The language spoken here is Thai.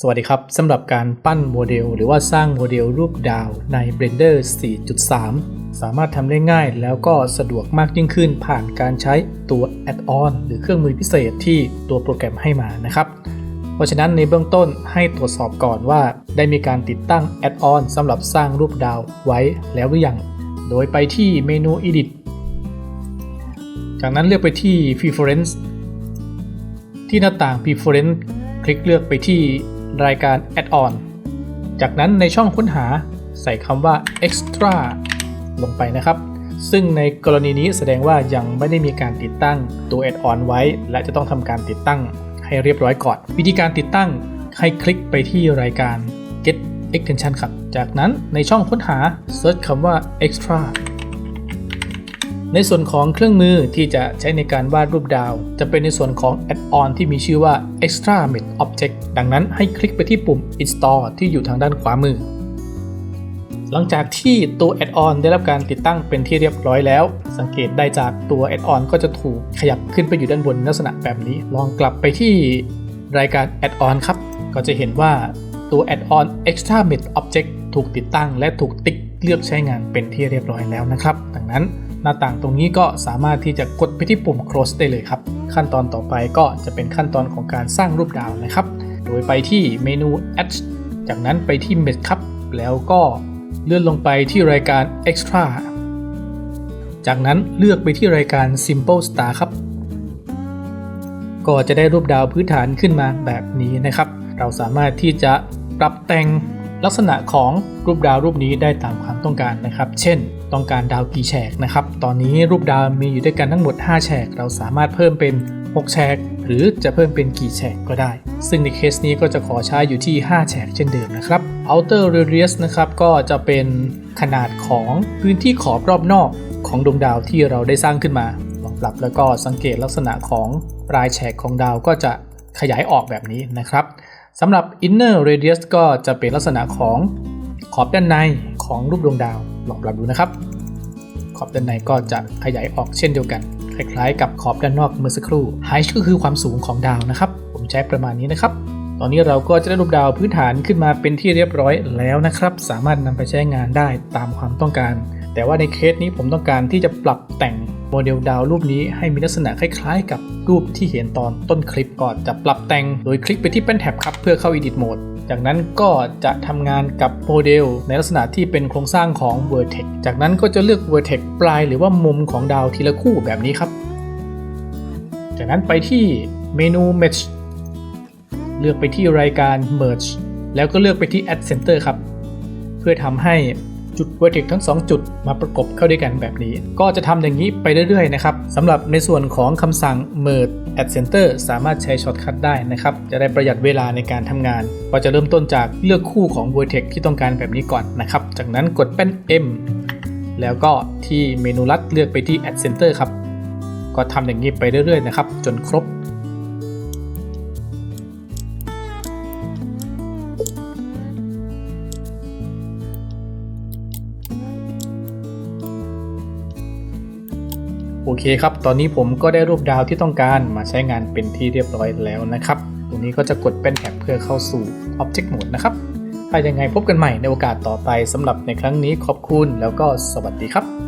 สวัสดีครับสำหรับการปั้นโมเดล หรือว่าสร้างโมเดลรูปดาวใน Blender 4.3 สามารถทำได้ง่ายแล้วก็สะดวกมากยิ่งขึ้นผ่านการใช้ตัว Add-on หรือเครื่องมือพิเศษที่ตัวโปรแกรมให้มานะครับ เพราะฉะนั้นในเบื้องต้นให้ตรวจสอบก่อนว่า ได้มีการติดตั้ง Add-on สำหรับสร้างรูปดาวไว้แล้วหรือยัง โดยไปที่เมนู Edit จากนั้นเลือกไปที่ Preference ที่หน้าต่าง Preference คลิกเลือกไปที่ รายการ Add-on จากนั้นในช่องค้นหาใส่คำว่า Extra ลงไปนะครับ ซึ่งในกรณีนี้แสดงว่ายังไม่ได้มีการติดตั้งตัว Add-on ไว้ และจะต้องทำการติดตั้งให้เรียบร้อยก่อน วิธีการติดตั้งให้คลิกไปที่รายการ Get Extension ครับ จากนั้นในช่องค้นหา Search คำว่า Extra ในส่วนของเครื่องมือที่จะใช้ในการวาดรูปดาว จะเป็นในส่วนของ Add-on ที่มีชื่อว่า Extra Mid Object ดังนั้นให้คลิกไปที่ปุ่ม Install ที่อยู่ทางด้านขวามือ หลังจากที่ตัว Add-on ได้รับการติดตั้งเป็นที่เรียบร้อยแล้ว สังเกตได้จากตัว Add-on ก็จะถูกขยับขึ้นไปอยู่ด้านบนลักษณะแบบนี้ ลองกลับไปที่รายการ Add-on ครับ ก็จะเห็นว่าตัว Add-on Extra Mid Object ถูกติดตั้งและถูกติ๊กเลือกใช้งานเป็นที่เรียบร้อยแล้วนะครับ ดังนั้น หน้าต่างตรงนี้ก็สามารถที่จะกดไปที่ปุ่ม close ได้เลยครับ ขั้นตอนต่อไปก็จะเป็นขั้นตอนของการสร้างรูปดาวนะครับ โดยไปที่เมนู add จากนั้นไปที่ mesh ครับ แล้วก็เลื่อนลงไปที่รายการ extra จากนั้นเลือกไปที่รายการ simple star ครับ ก็จะได้รูปดาวพื้นฐานขึ้นมาแบบนี้นะครับ เราสามารถที่จะปรับแต่งลักษณะของรูปดาวรูปนี้ได้ตามความต้องการนะครับ เช่น ต้องการดาวกี่แฉกนะครับ ตอนนี้รูปดาวมีอยู่ด้วยกันทั้งหมด 5 แฉก เราสามารถเพิ่มเป็น 6 แฉก หรือจะเพิ่มเป็นกี่แฉกก็ได้ ซึ่งในเคสนี้ก็จะขอใช้อยู่ที่ 5 แฉกเช่นเดิมนะครับ outer radius นะครับก็จะเป็นขนาดของพื้นที่ขอบรอบนอกของดวงดาวที่เราได้สร้างขึ้นมาลองปรับแล้วก็สังเกตลักษณะของปลายแฉกของดาวก็จะขยายออกแบบนี้นะครับสำหรับ inner radius ก็จะเป็นลักษณะของขอบด้านในของรูปดวงดาวลองปรับดูนะครับ ขอบด้านในก็จะขยายออกเช่นเดียวกัน คล้ายๆ กับขอบด้านนอกเมื่อสักครู่ height ก็คือความสูงของดาวนะครับ ผมใช้ประมาณนี้นะครับ ตอนนี้เราก็จะได้รูปดาวพื้นฐานขึ้นมาเป็นที่เรียบร้อยแล้วนะครับ สามารถนำไปใช้งานได้ตามความต้องการ แต่ว่าในเคสนี้ผมต้องการที่จะปรับแต่งโมเดลดาวรูปนี้ให้มีลักษณะคล้ายๆ กับรูปที่เห็นตอนต้นคลิปก่อนจะปรับแต่งโดยคลิกไปที่แป้นแท็บครับเพื่อเข้า Edit Mode จากนั้นก็จะทำงานกับโมเดลในลักษณะที่เป็นโครงสร้างของ Vertex จากนั้นก็จะเลือก Vertex ปลายหรือว่ามุมของดาวทีละคู่แบบนี้ครับ จากนั้นไปที่เมนู Match เลือกไปที่รายการ Merge แล้วก็เลือกไปที่ Add Center ครับ เพื่อทำให้ จุด vertex ทั้ง 2 จุดมาประกบเข้าด้วยกันแบบนี้ ก็จะทำอย่างนี้ไปเรื่อยๆนะครับสำหรับในส่วนของคำสั่ง merge at center สามารถใช้ช็อตคัทได้นะครับ จะได้ประหยัดเวลาในการทำงานก็จะเริ่มต้นจากเลือกคู่ของ vertex ที่ต้องการแบบนี้ก่อนนะครับ จากนั้นกดแป้น M แล้วก็ที่เมนูลัดเลือกไปที่ at center ครับ ก็ทำอย่างนี้ไปเรื่อยๆนะครับ จนครบ โอเคครับ ตอนนี้ผมก็ได้รูปดาวที่ต้องการมาใช้งานเป็นที่เรียบร้อยแล้วนะครับ ตรงนี้ก็จะกดเป็นแถบเพื่อเข้าสู่ Object Mode นะครับ ถ้ายังไงพบกันใหม่ในโอกาสต่อไปสำหรับในครั้งนี้ขอบคุณแล้วก็สวัสดีครับ